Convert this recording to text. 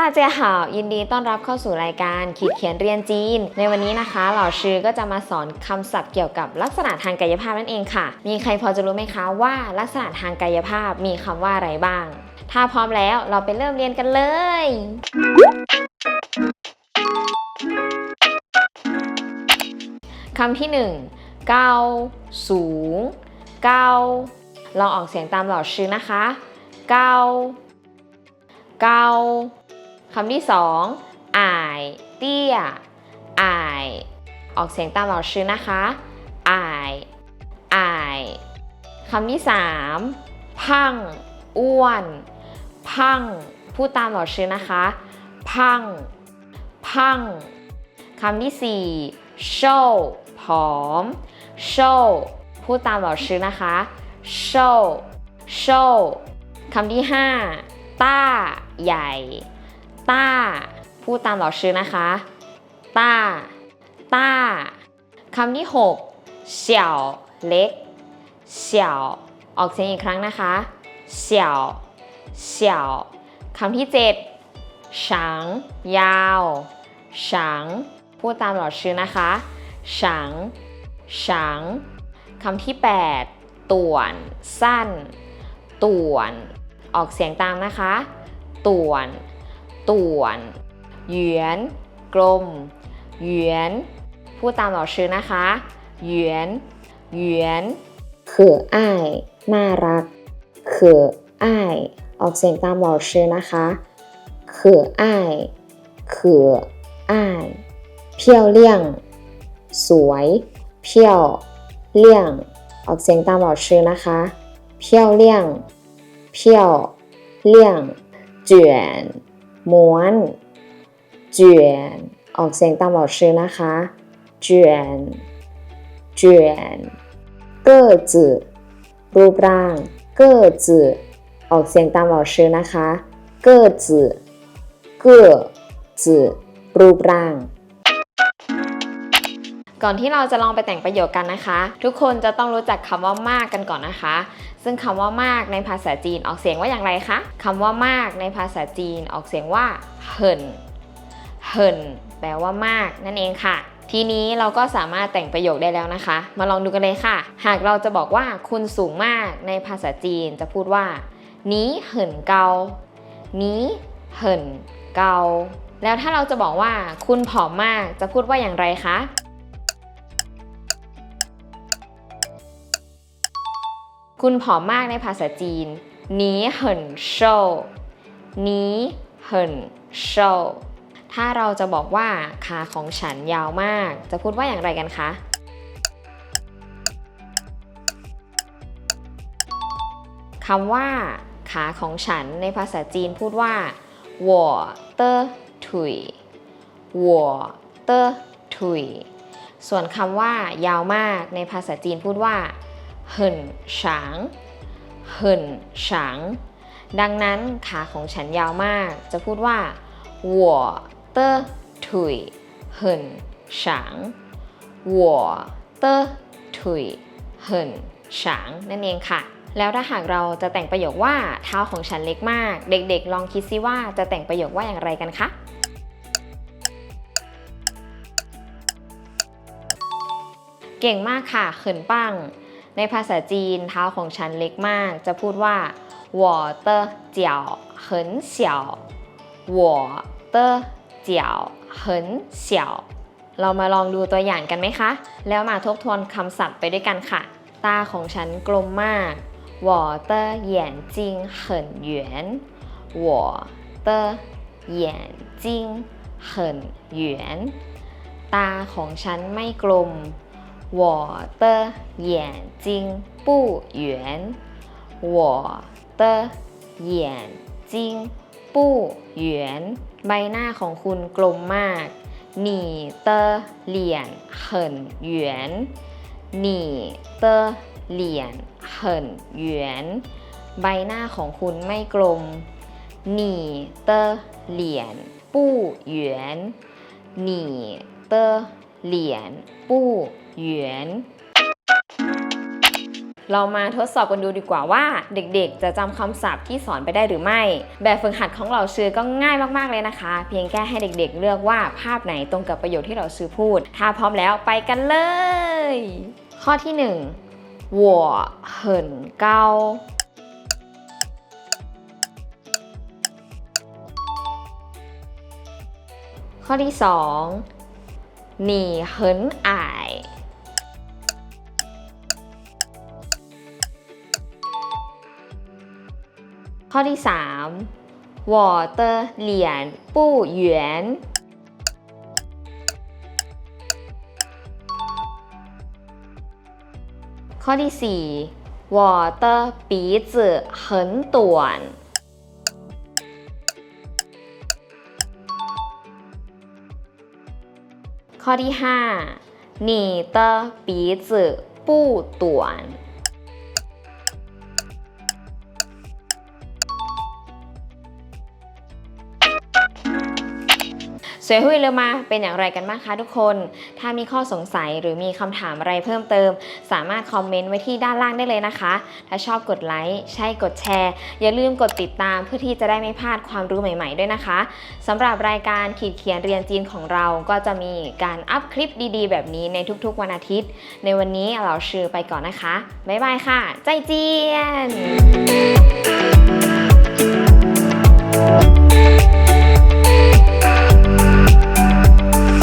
ตาเจียหาวยินดีต้อนรับเข้าสู่รายการขีดเขียนเรียนจีน ในวันนี้นะคะ เหล่าชื่อก็จะมาสอนคำศัพท์เกี่ยวกับลักษณะทางกายภาพนั่นเองค่ะ มีใครพอจะรู้ไหมคะว่าลักษณะทางกายภาพมีคำว่าอะไรบ้าง ถ้าพร้อมแล้วเราไปเริ่มเรียนกันเลยคำที่หนึ่งเก้าสูง เก้าลองออกเสียงตามเหล่าชื่อนะคะ เก้าเก้า คำที่สองอ่ายเตี้ยอ่ายออกเสียงตามเหล่าชื่อนะคะอ่ายอ่ายคำที่สามพังอ้วน พังพูดตามเหล่าชื่อนะคะ พัง พังคำที่สี่โชว์ผอมโชว์พูดตามเหล่าชื่อนะคะโชว์โชว์คำที่ห้าต้าใหญ่ ต้า พูดตามเหล่าชื่อนะคะต้าต้าคำที่หกเสี่ยวเล็กเสี่ยวออกเสียงอีกครั้งนะคะเสี่ยวเสี่ยวคำที่เจ็ดฉางยาวฉางพูดตามเหล่าชื่อนะคะฉางฉางคำที่ 8ต่วน สั้นต่วน ออกเสียงตามนะคะต่วน ต่วนเหยียน กลมเหยียนพูดตามเหล่าชื่อนะคะเหยียนเหยียนเขืออ้ายน่ารักเขืออ้ายออกเสียงตามเหล่าชื่อนะคะเขืออ้ายเขืออ้ายเพียวเลี่ยง สวยเพียวเลี่ยง ออกเสียงตามเหล่าชื่อนะคะเพียวเลี่ยงเพียวเลี่ยงเจียน ม้วนเจียนออกเสียงตามเหล่าชื่อนะคะเจียนเจียนเก้อจือรูปร่างเก้อจือออกเสียงตามเหล่าชื่อนะคะเก้อจือเก้อจือรูปร่าง ก่อนที่เราจะลองไปแต่งประโยคกันนะคะ ทุกคนจะต้องรู้จักคำว่ามากกันก่อนนะคะ ซึ่งคำว่ามากในภาษาจีนออกเสียงว่าอย่างไรคะคำว่ามากในภาษาจีนออกเสียงว่าเหินเหินแปลว่ามากนั่นเองค่ะ ทีนี้เราก็สามารถแต่งประโยคได้แล้วนะคะ มาลองดูกันเลยค่ะ หากเราจะบอกว่าคุณสูงมากในภาษาจีนจะพูดว่านี้เหินเกานี้เหินเกาแล้วถ้าเราจะบอกว่าคุณผอมมากจะพูดว่าอย่างไรคะ คุณผอมมากในภาษาจีนนี้เหินโชนี้เหินโชถ้าเราจะบอกว่าขาของฉันยาวมาก จะพูดว่าอย่างไรกันคะ คำว่า ขาของฉันในภาษาจีนพูดว่า我的腿我的腿ส่วนคำว่า ยาวมากในภาษาจีนพูดว่า เหินฉางเหินฉางดังนั้นขาของฉันยาวมาก จะพูดว่าหัวเตอถุยเหินฉางหัวเตอถุยเหินฉางนั่นเองค่ะ แล้วถ้าหากเราจะแต่งประโยคว่าเท้าของฉันเล็กมาก เด็กๆ ลองคิดซิว่าจะแต่งประโยคว่าอย่างไรกันคะเก่งมากค่ะเขินปัง ในภาษาจีนเท้าของฉันเล็กมาก จะพูดว่า我的脚很小我的脚很小เรามาลองดูตัวอย่างกันไหมคะ แล้วมาทบทวนคำศัพท์ไปด้วยกันค่ะ ตาของฉันกลมมาก我的眼睛很圆我的眼睛很圆ตาของฉันไม่กลม 我的眼睛不圆我的眼睛不圆ใบหน้าของคุณกลมมาก你的脸很圆你的脸很圆ใบหน้าของคุณไม่กลม你的脸不圆你的脸不 圆 เรามาทดสอบกันดูดีกว่าว่า เด็กๆ จะจำคำศัพท์ที่สอนไปได้หรือไม่ แบบฝึกหัดของเราซื้อก็ง่ายมากๆเลยนะคะ เพียงแค่ให้เด็กๆ เลือกว่าภาพไหนตรงกับประโยคที่เราซื้อพูด ถ้าพร้อมแล้วไปกันเลย ข้อที่หนึ่ง我很高ข้อที่สอง你很矮 ข้อที่สาม我的脸不圆ข้อที่สี่我的鼻子很短ข้อที่ห้า你的鼻子不短 สวยหุยเลอมาเป็นอย่างไรกันบ้างคะทุกคน ถ้ามีข้อสงสัยหรือมีคำถามอะไรเพิ่มเติม สามารถคอมเมนต์ไว้ที่ด้านล่างได้เลยนะคะ ถ้าชอบกดไลค์ใช่กดแชร์ อย่าลืมกดติดตามเพื่อที่จะได้ไม่พลาดความรู้ใหม่ ๆ ด้วยนะคะสำหรับรายการขีดเขียนเรียนจีนของเราก็จะมีการอัพคลิปดีๆ แบบนี้ในทุกๆวันอาทิตย์ ในวันนี้เราชื่อไปก่อนนะคะบ๊ายบายค่ะ ใจเจียน